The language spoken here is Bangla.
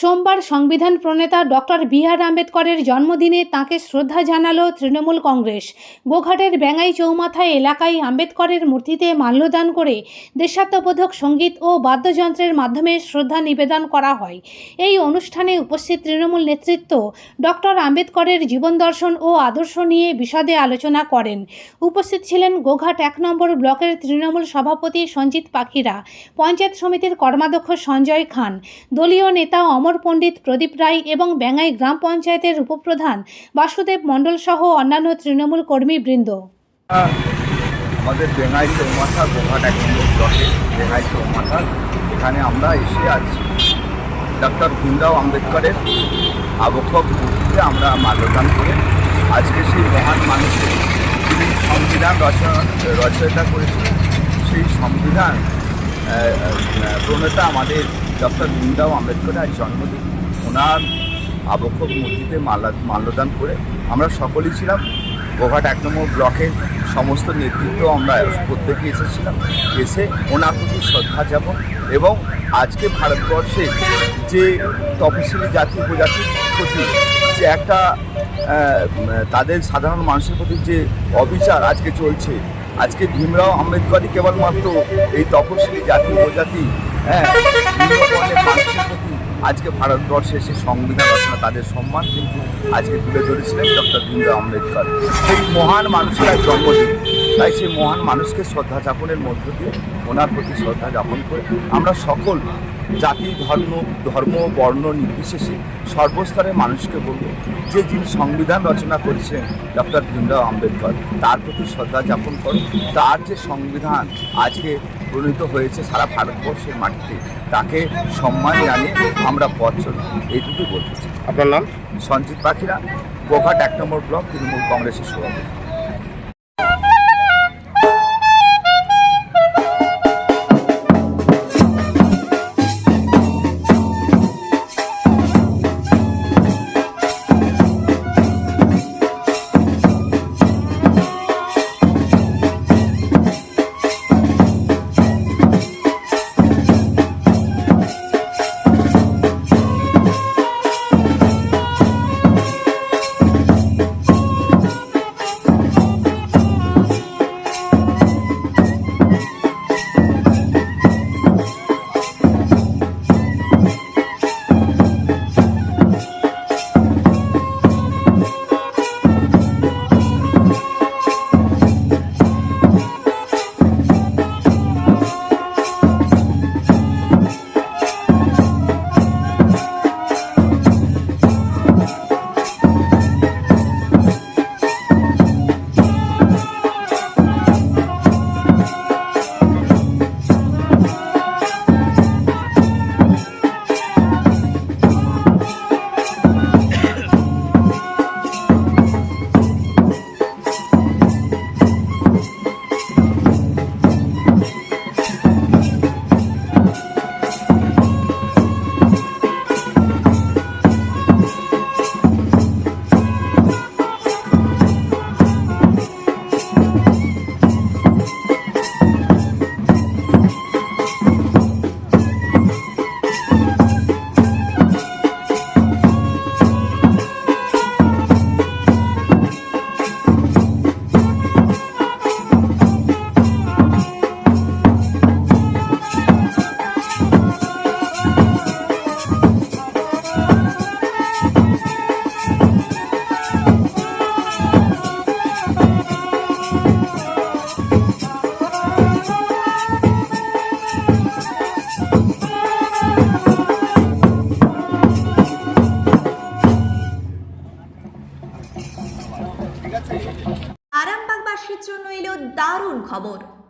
সোমবার সংবিধান প্রণেতা ডক্টর বি আর আম্বেদকরের জন্মদিনে তাঁকে শ্রদ্ধা জানালো তৃণমূল কংগ্রেস। গোঘাটের ব্যাঙাই চৌমাথা এলাকায় আম্বেদকরের মূর্তিতে মাল্যদান করে দেশাত্মবোধক সংগীত ও বাদ্যযন্ত্রের মাধ্যমে শ্রদ্ধা নিবেদন করা হয়। এই অনুষ্ঠানে উপস্থিত তৃণমূল নেতৃত্ব ডক্টর আম্বেদকরের জীবন দর্শন ও আদর্শ নিয়ে বিশদে আলোচনা করেন। উপস্থিত ছিলেন গোঘাট এক নম্বর ব্লকের তৃণমূল সভাপতি সঞ্জিত পাখিরা, পঞ্চায়েত সমিতির কর্মাধ্যক্ষ সঞ্জয় খান, দলীয় নেতা অমর পণ্ডিত প্রদীপ রায় এবং ব্যাঙ্গাই গ্রাম পঞ্চায়েতের উপপ্রধান বাসুদেব মণ্ডল সহ অন্যান্য তৃণমূল কর্মীবৃন্দ। আমাদের বেঙ্গাই চৌমাথা গোঘাট বেঙ্গাই চৌমাথা, এখানে আমরা এসে আছি। ডক্টর ভীমরাও আম্বেদকরের আবক্ষক মূর্তিতে আমরা মাল্যদান করে আজকে সেই মহান মানুষের যিনি সংবিধান রচনা, রচয়িতা করেছিলেন সেই সংবিধান প্রণেতা আমাদের ডক্টর ভীমরাও আম্বেদকরের জন্মদিন। ওনার আবক্ষ মূর্তিতে মাল্য মাল্যদান করে আমরা সকলেই ছিলাম। গোঘাট এক নম্বর ব্লকের সমস্ত নেতৃত্ব আমরা প্রত্যেকে এসেছিলাম। এসে ওনার প্রতি শ্রদ্ধা যাপন এবং আজকে ভারতবর্ষে যে তপশিলি জাতি উপজাতির প্রতি যে একটা তাদের সাধারণ মানুষের প্রতি যে অবিচার আজকে চলছে, আজকে ভীমরাও আম্বেদকরই কেবলমাত্র এই তপশিলি জাতি, উপজাতি হ্যাঁ আজকে ভারতবর্ষে সে সংবিধান রচনা তাদের সম্মান, কিন্তু আজকে তুলে ধরেছিলেন ডক্টর ভীমরাও আম্বেদকর। সেই মহান মানুষের জন্মদিন। তাই সেই মহান মানুষকে শ্রদ্ধা যাপনের মধ্য দিয়ে ওনার প্রতি শ্রদ্ধা যাপন করে আমরা সকল জাতি, ধর্ম ধর্ম, বর্ণ নির্বিশেষে সর্বস্তরের মানুষকে বলব, যে যিনি সংবিধান রচনা করেছেন ডক্টর ভীমরাও আম্বেদকর, তার প্রতি শ্রদ্ধা যাপন করো। তার যে সংবিধান আজকে প্রণীত হয়েছে সারা ভারতবর্ষের মাটিতে। তাকে সম্মান জানিয়ে আমরা পথ চলি এইটুকু বলতে চাই। আপনার নাম? সঞ্জিত পাখিরা গোঘাট এক নম্বর ব্লক তৃণমূল কংগ্রেসের সভাপতি।